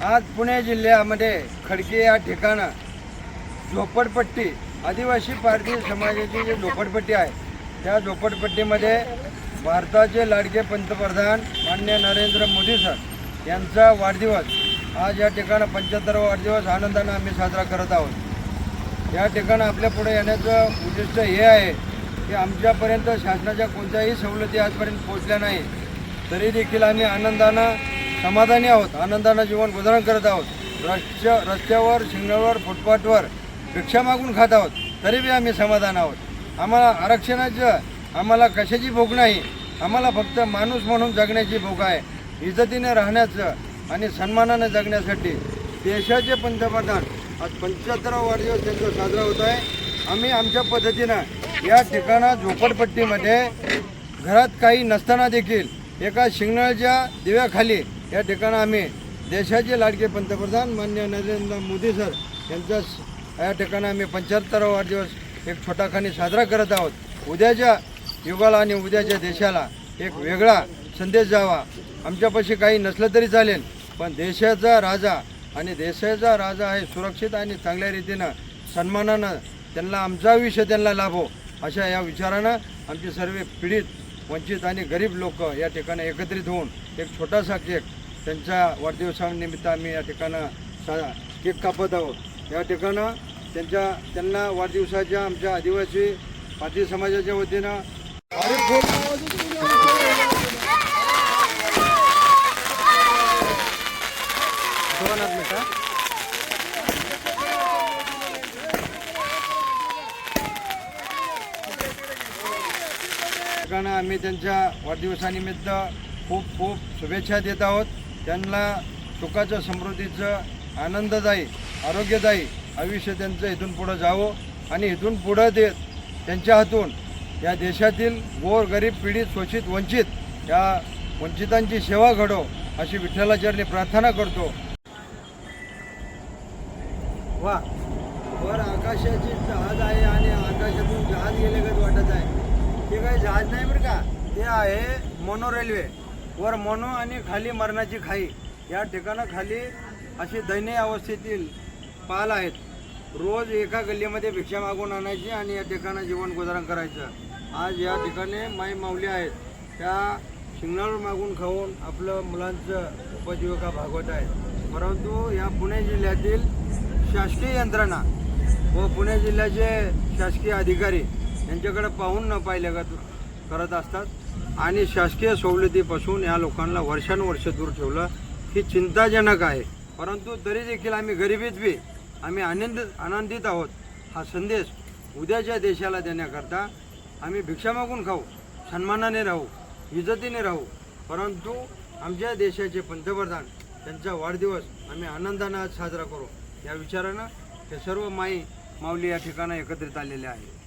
आज पुणे जिल्ह्यामध्ये खडके या ठिकाणं झोपडपट्टी आदिवासी पारधी समाजाची जी झोपडपट्टी आहे त्या झोपडपट्टीमध्ये भारताचे लाडके पंतप्रधान मान्य नरेंद्र मोदी सर यांचा वाढदिवस आज या ठिकाणं पंच्याहत्तरावा वाढदिवस आनंदानं आम्ही साजरा करत आहोत. या ठिकाणं आपल्या पुढे येण्याचं उद्दिष्ट हे आहे की आमच्यापर्यंत शासनाच्या कोणत्याही सवलती आजपर्यंत पोहोचल्या नाही तरी देखील आम्ही आनंदानं समाधानी आहोत आनंदानं जीवन गुजारण करत आहोत. रस्त्या रस्त्यावर शिंगणावर फुटपाथवर भिक्षा मागून खात आहोत तरी बी आम्ही समाधान आहोत. आम्हाला आरक्षणाचं आम्हाला कशाची भूक नाही आम्हाला फक्त माणूस म्हणून जगण्याची भूक आहे. इज्जतीने राहण्याचं आणि सन्मानाने जगण्यासाठी देशाचे पंतप्रधान आज पंच्याहत्तरावा वाढदिवस त्यांचा साजरा होत आहे. आम्ही आमच्या पद्धतीनं या ठिकाणा झोपडपट्टीमध्ये घरात काही नसताना देखील एका शिंगणाच्या दिव्याखाली या ठिकाणं आम्ही देशाचे लाडके पंतप्रधान मान्य नरेंद्र मोदी सर यांचा या ठिकाणी आम्ही पंच्याहत्तरावा वाढदिवस एक छोटाखानी साजरा करत आहोत. उद्याच्या युगाला आणि उद्याच्या देशाला एक वेगळा संदेश जावा आमच्यापाशी काही नसलं तरी चालेल पण देशाचा राजा आणि देशाचा राजा आहे सुरक्षित आणि चांगल्या रीतीनं सन्मानानं त्यांना आमचा आयुष्य त्यांना लाभो अशा या विचारानं आमचे सर्व पीडित वंचित आणि गरीब लोक या ठिकाणी एकत्रित होऊन एक छोटासा केक त्यांच्या वाढदिवसानिमित्त आम्ही या ठिकाणं सा केक कापत आहोत. या ठिकाणं त्यांच्या त्यांना वाढदिवसाच्या आमच्या आदिवासी पाटील समाजाच्या वतीनं ठिकाणं आम्ही त्यांच्या वाढदिवसानिमित्त खूप खूप शुभेच्छा देत आहोत. त्यांना सुखाचं समृद्धीचं आनंददायी आरोग्यदायी आयुष्य त्यांचं इथून पुढं जावं आणि इथून पुढं देत त्यांच्या हातून या देशातील गोर गरीब पीडित शोषित वंचित या वंचितांची सेवा घडो अशी विठ्ठलाचरणी प्रार्थना करतो. वा वर आकाशाची जहाज आहे आणि आकाशातून जहाज गेलेगत वाटत आहे? ते काही जहाज नाही बरं का? ते आहे मोनो रेल्वे वर मनो आणि खाली मरणाची खाई. या ठिकाणं खाली अशी दयनीय अवस्थेतील पाल आहेत. रोज एका गल्लीमध्ये भिक्षा मागून आणायची आणि या ठिकाणं जीवन गुजारण करायचं. आज या ठिकाणी माई माऊली आहेत. त्या शिंगणावर मागून खाऊन आपलं मुलांचं उपजीविका भागवत आहेत. परंतु या पुणे जिल्ह्यातील शासकीय यंत्रणा व पुणे जिल्ह्याचे शासकीय अधिकारी यांच्याकडे पाहून न पाहिल्यागत करत असतात. आणि शासकीय सवलतीपासून या लोकांना वर्षानुवर्ष दूर ठेवलं ही चिंताजनक आहे. परंतु तरी देखील आम्ही गरिबीत बी आम्ही आनंद आनंदित आहोत. हा संदेश उद्याच्या देशाला देण्याकरता आम्ही भिक्षा मागून खाऊ सन्मानाने राहू इज्जतीने राहू. परंतु आमच्या देशाचे पंतप्रधान त्यांचा वाढदिवस आम्ही आनंदानं आज साजरा करू. या विचारानं हे सर्व माई माऊली या ठिकाणं एकत्रित आलेले आहे